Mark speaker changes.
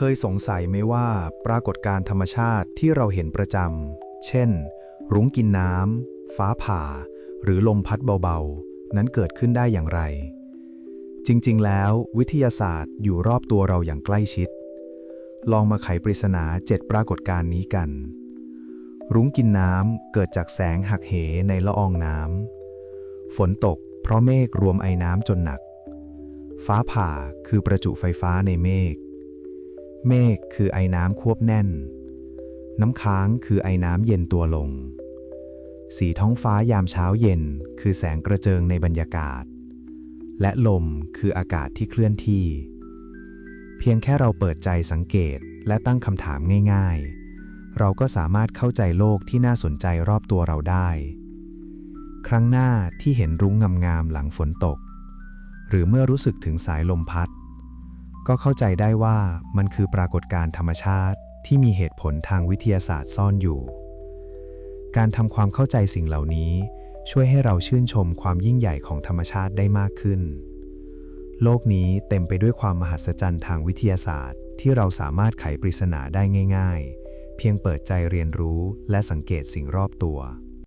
Speaker 1: เคยสงสัยไหมว่าปรากฏการธรรมชาติที่เราเห็นประจำ เช่น รุ้งกินน้ำ ฟ้าผ่า หรือลมพัดเบาๆ นั้นเกิดขึ้นได้อย่างไร จริงๆ แล้ววิทยาศาสตร์อยู่รอบตัวเราอย่างใกล้ชิด ลองมาไขปริศนาเจ็ดปรากฏการณ์นี้กัน รุ้งกินน้ำเกิดจากแสงหักเหในละอองน้ำ ฝนตกเพราะเมฆรวมไอน้ำจนหนัก ฟ้าผ่าคือประจุไฟฟ้าในเมฆ เมฆคือไอน้ำควบแน่น น้ำค้างคือไอน้ำเย็นตัวลง สีท้องฟ้ายามเช้าเย็น คือแสงกระเจิงในบรรยากาศ และลมคืออากาศที่เคลื่อนที่ เพียงแค่เราเปิดใจสังเกตและตั้งคำถามง่าย ๆ เราก็สามารถเข้าใจโลกที่น่าสนใจรอบตัวเราได้ ครั้งหน้าที่เห็นรุ้งงามๆหลังฝนตก หรือเมื่อรู้สึกถึงสายลมพัด ก็เข้าใจได้ว่ามันคือปรากฏการณ์ธรรมชาติที่มีเหตุผลทางวิทยาศาสตร์ซ่อนอยู่ การทำความเข้าใจสิ่งเหล่านี้ ช่วยให้เราชื่นชมความยิ่งใหญ่ของธรรมชาติได้มากขึ้น โลกนี้เต็มไปด้วยความมหัศจรรย์ทางวิทยาศาสตร์ ที่เราสามารถไขปริศนาได้ง่าย ๆ เพียงเปิดใจเรียนรู้และสังเกตสิ่งรอบตัว